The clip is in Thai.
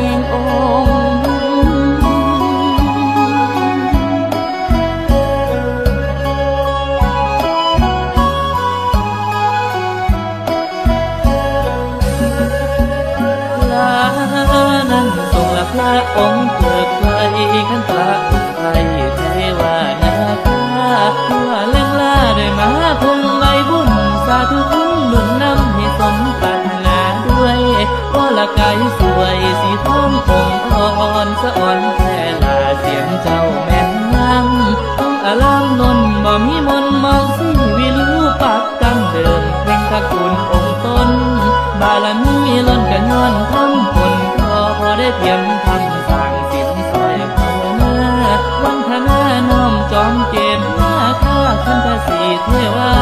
แห่งองค์ลานั้นทรงละพระองค์เปิดไฟขันตาไทยเทวานาคาทั่วเล่งลาได้มาคงใบบุญสาธุคุณหนุนนำให้สมปรารถนาด้วยพอละกายส สะอ่อนแท่ลาเสียงเจ้าแม่นางต้องอลามนนบ่มีมนมองสิวิลูปากกำเดิมเพ่งตระกุลองตนบารมีล้นกันยอนทำผลพอพอได้เพียงทำสร้างสินสอยภาวนาวังธนาน้อมจอมเกมหน้าข้าขันทศีเทวา